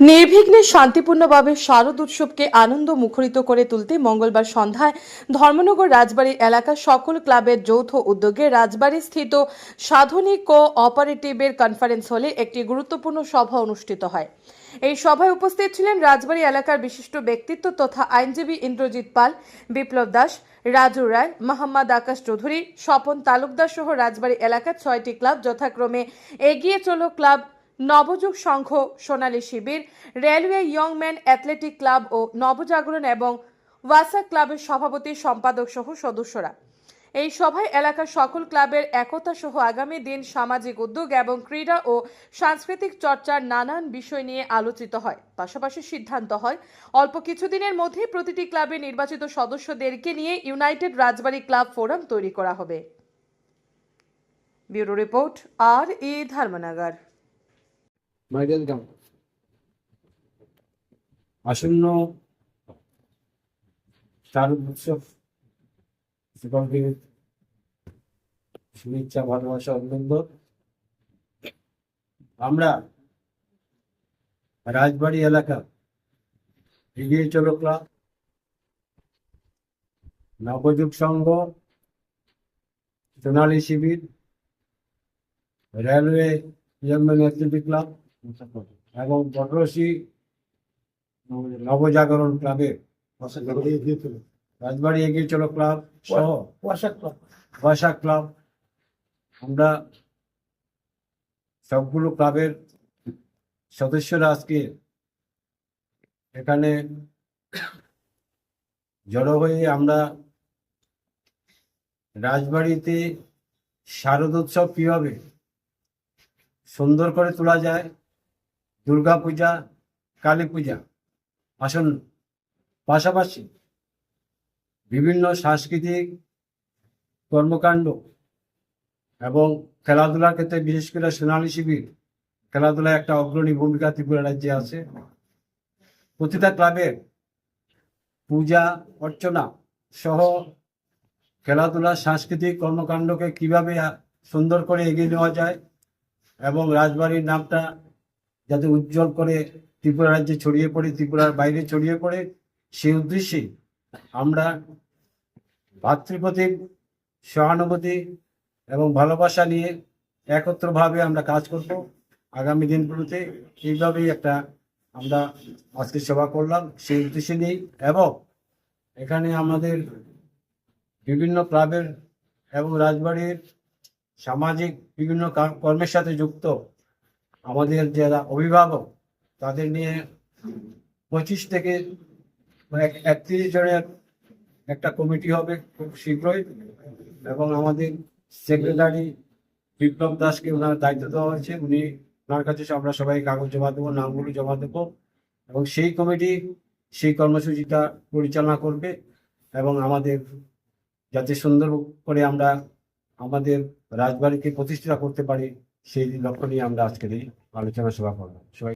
নির্বিঘ্নে শান্তিপূর্ণভাবে শারদ উৎসবকে আনন্দ মুখরিত করে তুলতে মঙ্গলবার সন্ধ্যায় ধর্মনগর রাজবাড়ী এলাকার সকল ক্লাবের যৌথ উদ্যোগে রাজবাড়ী স্থিত সাধনী কো অপারেটিভের কনফারেন্স হলে একটি গুরুত্বপূর্ণ সভা অনুষ্ঠিত হয়। এই সভায় উপস্থিত ছিলেন রাজবাড়ী এলাকার বিশিষ্ট ব্যক্তিত্ব তথা আইনজীবী ইন্দ্রজিৎ পাল, বিপ্লব দাস, রাজু রায়, মোহাম্মদ আকাশ চৌধুরী, স্বপন তালুকদার সহ রাজবাড়ী এলাকার ছয়টি ক্লাব যথাক্রমে Egiye Cholo club Nabajug Sangha Sonali Shibir, railway young man athletic club ও নবজাগরণ এবং ওয়াসা ক্লাবের সভাপতি, সম্পাদক সহ সদস্যরা। এই সভায় এলাকার সকল ক্লাবের একতা সহ আগামী দিন সামাজিক উদ্যোগ এবং ক্রীড়া ও সাংস্কৃতিক চর্চার নানান বিষয় নিয়ে আলোচিত হয়। পাশাপাশি সিদ্ধান্ত হয়, অল্প কিছুদিনের মধ্যেই প্রতিটি ক্লাবে নির্বাচিত সদস্যদেরকে নিয়ে ইউনাইটেড রাজবাড়ী ক্লাব ফোরাম তৈরি করা হবে। ব্যুরো রিপোর্ট, আর ই ধর্মনগর। মাইডেল আসন্ন শারদ উৎসব। শুভেচ্ছা, ভালোবাসা আমরা রাজবাড়ি এলাকা, Egiye Cholo club. Nabajug Sangha, Sonali Shibir, railway athletic club. এবং বটরসি নবজাগরণ ক্লাবের রাজবাড়ি এগিয়ে চলো ক্লাব সহ। বৈশাখ ক্লাব। আমরা সবগুলো ক্লাবের সদস্যরা আজকে এখানে জড়ো হয়ে আমরা রাজবাড়িতে শারদোৎসব কীভাবে সুন্দর করে তোলা যায় দুর্গা পূজা, কালী পূজা, আসন্ন। পাশাপাশি বিভিন্ন সাংস্কৃতিক কর্মকাণ্ড এবং খেলাধুলার ক্ষেত্রে বিশেষ করে সোনালী শিবির, খেলাধুলায় একটা অগ্রণী ভূমিকা ত্রিপুরা রাজ্যে আছে। প্রতিটা ক্লাবের পূজা, অর্চনা সহ খেলাধুলা সাংস্কৃতিক কর্মকাণ্ডকে কীভাবে সুন্দর করে এগিয়ে নেওয়া যায় এবং রাজবাড়ির নামটা যাতে উজ্জ্বল করে ত্রিপুরা রাজ্যে ছড়িয়ে পড়ে, ত্রিপুরার বাইরে ছড়িয়ে পড়ে, সেই উদ্দেশ্যে আমরা ভাতৃপ্রতিম, সহানুভূতি এবং ভালোবাসা নিয়ে একত্রভাবে আমরা কাজ করব। আগামী দিনগুলোতে এইভাবেই একটা আমরা আজকে সেবা করলাম। সেই উদ্দেশ্যে নিয়েই এবং এখানে আমাদের বিভিন্ন ক্লাবের এবং রাজবাড়ির সামাজিক বিভিন্ন কর্মের সাথে যুক্ত আমাদের যারা অভিভাবক, তাদের নিয়ে পঁচিশ থেকে এক- একত্রিশ জনের একটা কমিটি হবে খুব শীঘ্রই এবং আমাদের সেক্রেটারি বিপ্লব দাসকে ওনার দায়িত্ব দেওয়া হয়েছে। উনি ওনার কাছে আমরা সবাই কাগজ জমা দেবো, নামগুলো জমা দেবো এবং সেই কমিটি সেই কর্মসূচিটা পরিচালনা করবে এবং আমাদের যাতে সুন্দর করে আমরা আমাদের রাজবাড়িকে প্রতিষ্ঠা করতে পারি সেই লক্ষ্য নিয়ে আমরা আজকের এই আলোচনা সভা করলাম। সবাই